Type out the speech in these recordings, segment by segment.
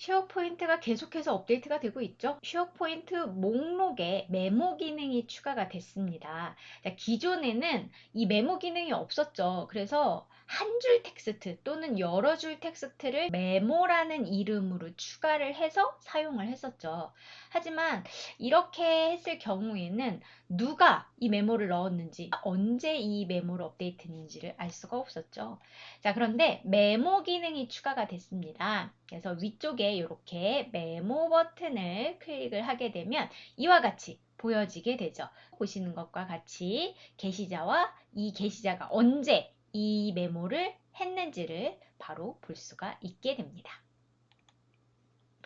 쉐어 포인트가 계속해서 업데이트가 되고 있죠. 쉐어 포인트 목록에 메모 기능이 추가가 됐습니다. 자, 기존에는 이 메모 기능이 없었죠. 그래서 한 줄 텍스트 또는 여러 줄 텍스트를 메모라는 이름으로 추가를 해서 사용을 했었죠. 하지만 이렇게 했을 경우에는 누가 이 메모를 넣었는지, 언제 이 메모를 업데이트했는지를 알 수가 없었죠. 자, 그런데 메모 기능이 추가가 됐습니다. 그래서 위쪽에 이렇게 메모 버튼을 클릭을 하게 되면 이와 같이 보여지게 되죠. 보시는 것과 같이 게시자와 이 게시자가 언제 이 메모를 했는지를 바로 볼 수가 있게 됩니다.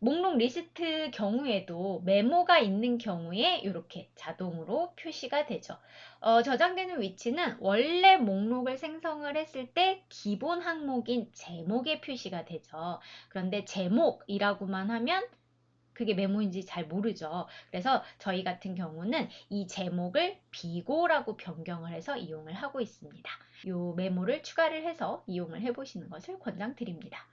목록 리스트 경우에도 메모가 있는 경우에 이렇게 자동으로 표시가 되죠. 어, 저장되는 위치는 원래 목록을 생성을 했을 때 기본 항목인 제목에 표시가 되죠. 그런데 제목이라고만 하면 그게 메모인지 잘 모르죠. 그래서 저희 같은 경우는 이 제목을 비고라고 변경을 해서 이용을 하고 있습니다. 이 메모를 추가를 해서 이용을 해보시는 것을 권장드립니다.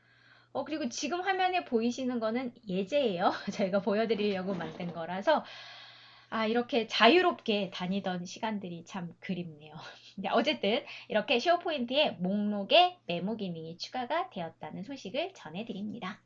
어, 그리고 지금 화면에 보이시는 거는 예제예요. 저희가 보여드리려고 만든 거라서 아, 이렇게 자유롭게 다니던 시간들이 참 그립네요. 네, 어쨌든 이렇게 쉐어포인트에 목록에 메모 기능이 추가가 되었다는 소식을 전해드립니다.